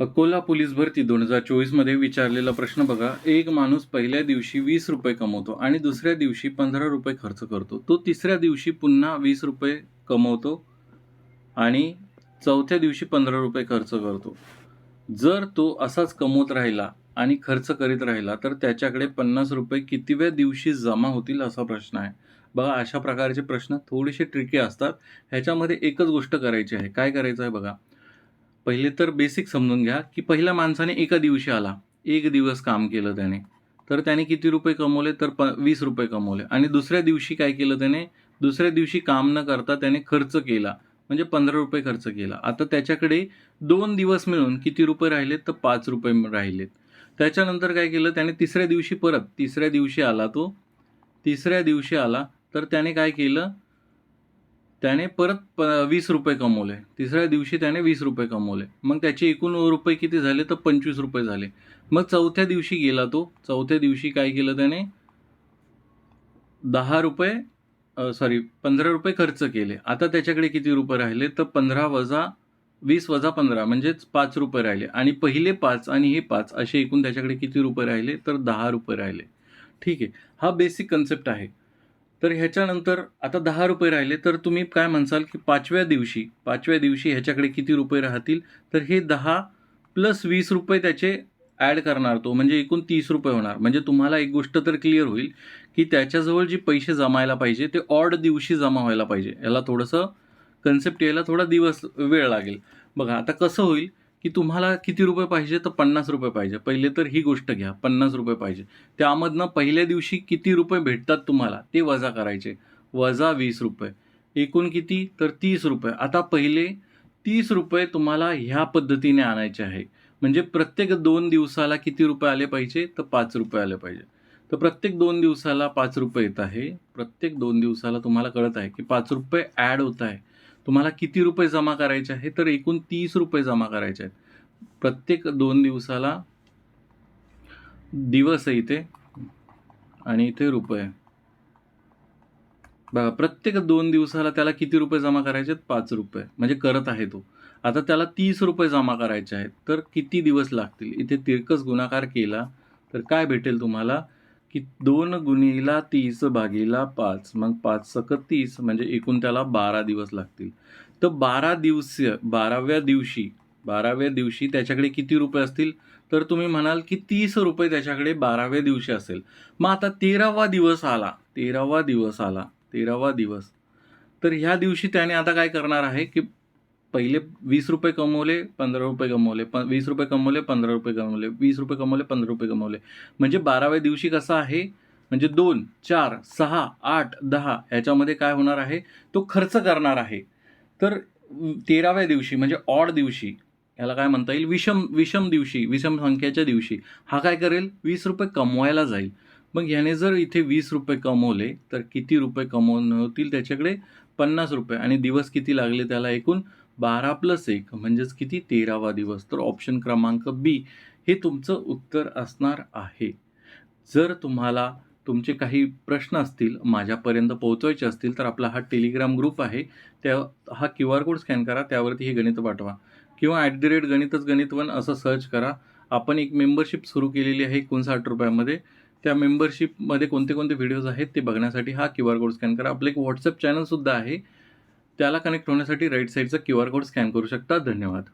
Akola police भरती दोन हजार चोवीसमध्ये विचारलेला प्रश्न बघा. एक माणूस पहिल्या दिवशी वीस रुपये कमवतो आणि दुसऱ्या दिवशी पंधरा रुपये खर्च करतो. तो तिसऱ्या दिवशी पुन्हा वीस रुपये कमवतो आणि चौथ्या दिवशी पंधरा रुपये खर्च करतो. जर तो असाच कमवत राहिला आणि खर्च करीत राहिला तर त्याच्याकडे पन्नास रुपये कितव्या दिवशी जमा होतील असा प्रश्न आहे. बघा अशा प्रकारचे प्रश्न थोडेसे ट्रिकी असतात. ह्याच्यामध्ये एकच गोष्ट करायची आहे. काय करायचं आहे बघा? पहिले तर बेसिक समजून घ्या की पहिल्या माणसाने एका दिवशी आला. एक दिवस काम केलं त्याने. तर त्याने किती रुपये कमवले? तर प वीस रुपये कमवले. आणि दुसऱ्या दिवशी काय केलं त्याने? दुसऱ्या दिवशी काम न करता त्याने खर्च केला. म्हणजे पंधरा रुपये खर्च केला. आता त्याच्याकडे दोन दिवस मिळून किती रुपये राहिलेत? तर पाच रुपये राहिलेत. त्याच्यानंतर काय केलं? त्याने तिसऱ्या दिवशी परत तिसऱ्या दिवशी आला तो. तिसऱ्या दिवशी आला. तर त्याने काय केलं? त्याने परत प वीस रुपये कमवले. तिसऱ्या दिवशी त्याने वीस रुपये कमवले. मग त्याचे एकूण रुपये किती झाले? तर पंचवीस रुपये झाले. मग चौथ्या दिवशी गेला तो. चौथ्या दिवशी काय केलं त्याने? दहा रुपये सॉरी पंधरा रुपये खर्च केले. आता त्याच्याकडे किती रुपये राहिले? तर पंधरा वजा वीस वजा पंधरा म्हणजेच पाच रुपये राहिले. आणि पहिले पाच आणि हे पाच असे एकूण त्याच्याकडे किती रुपये राहिले? तर दहा रुपये राहिले. ठीक आहे. हा बेसिक कन्सेप्ट आहे. तर ह्याच्यानंतर आता दहा रुपये राहिले तर तुम्ही काय म्हणसाल की पाचव्या दिवशी पाचव्या दिवशी ह्याच्याकडे किती रुपये राहतील? तर हे दहा प्लस वीस रुपये त्याचे ॲड करणार तो म्हणजे एकूण तीस रुपये होणार. म्हणजे तुम्हाला एक गोष्ट तर क्लिअर होईल की त्याच्याजवळ जे पैसे जमायला पाहिजे ते ऑड दिवशी जमा व्हायला पाहिजे. याला थोडंसं कन्सेप्ट यायला थोडा दिवस वेळ लागेल. बघा आता कसं होईल? की तुम्हाला किती रुपये पाहिजे तर पन्नास रुपये पाहिजे. पहिले तर ही गोष्ट घ्या पन्नास रुपये पाहिजे. त्यामधनं पहिल्या दिवशी किती रुपये भेटतात तुम्हाला ते वजा करायचे. वजा वीस रुपये. एकूण किती? तर तीस रुपये. आता पहिले तीस रुपये तुम्हाला ह्या पद्धतीने आणायचे आहे. म्हणजे प्रत्येक दोन दिवसाला किती रुपये आले पाहिजे? तर पाच रुपये आले पाहिजे. तर प्रत्येक दोन दिवसाला पाच रुपये येत आहे. प्रत्येक दोन दिवसाला तुम्हाला कळत आहे की पाच रुपये ॲड होत आहे. तुम्हाला किती रुपये जमा करायचे आहे? तर एकूण तीस रुपये जमा करायचे आहेत. प्रत्येक दोन दिवसाला दिवस आहे इथे आणि इथे रुपये बघा प्रत्येक दोन दिवसाला त्याला किती रुपये जमा करायचे आहेत? पाच रुपये. म्हणजे करत आहे तो. आता त्याला तीस रुपये जमा करायचे आहेत. तर किती दिवस लागतील? इथे तिरकस गुणाकार केला तर काय भेटेल तुम्हाला? की दोन गुणीला तीस भागीला पाच मग पाच सकतीस म्हणजे एकूण त्याला बारा दिवस लागतील. तर बारा दिवस बाराव्या दिवशी बाराव्या दिवशी त्याच्याकडे किती रुपये असतील? तर तुम्ही म्हणाल की तीस रुपये त्याच्याकडे बाराव्या दिवशी असेल. मग आता तेरावा दिवस आला तेरावा दिवस आला तेरावा दिवस. तर ह्या दिवशी त्याने आता काय करणार आहे की पहिले वीस रुपये कमवले पंधरा रुपये कमवले प वीस रुपये कमवले पंधरा रुपये कमवले वीस रुपये कमवले पंधरा रुपये कमवले. म्हणजे बाराव्या दिवशी कसं आहे? म्हणजे दोन चार सहा आठ दहा ह्याच्यामध्ये काय होणार आहे? तो खर्च करणार आहे. तर तेराव्या दिवशी म्हणजे ऑड दिवशी याला काय म्हणता येईल? विषम विषम दिवशी विषम संख्येच्या दिवशी. हा काय करेल? वीस रुपये कमवायला जाईल. मग ह्याने जर इथे वीस रुपये कमवले तर किती रुपये कमवून होतील त्याच्याकडे? पन्नास रुपये. आणि दिवस किती लागले त्याला एकूण? बारा प्लस एक म्हणजेच किती तेरावा दिवस? तर ऑप्शन क्रमांक बी हे तुमचं उत्तर असणार आहे. जर तुम्हाला तुमचे काही प्रश्न असतील माझ्यापर्यंत पोहोचवायचे असतील तर आपला हा टेलिग्राम ग्रुप आहे. त्या हा क्यू आर कोड स्कॅन करा त्यावरती हे गणित पाठवा. किंवा ॲट दी रेट गणितच गणित वन असं सर्च करा. आपण एक मेंबरशिप सुरू केलेली आहे एकोणसाठ रुपयामध्ये. त्या मेंबरशिपमध्ये कोणते कोणते व्हिडिओज आहेत ते बघण्यासाठी हा क्यू आर कोड स्कॅन करा. आपलं एक व्हॉट्सअप चॅनलसुद्धा आहे. त्याला कनेक्ट होण्यासाठी राईट साईडचा क्यू आर कोड स्कॅन करू शकता. धन्यवाद.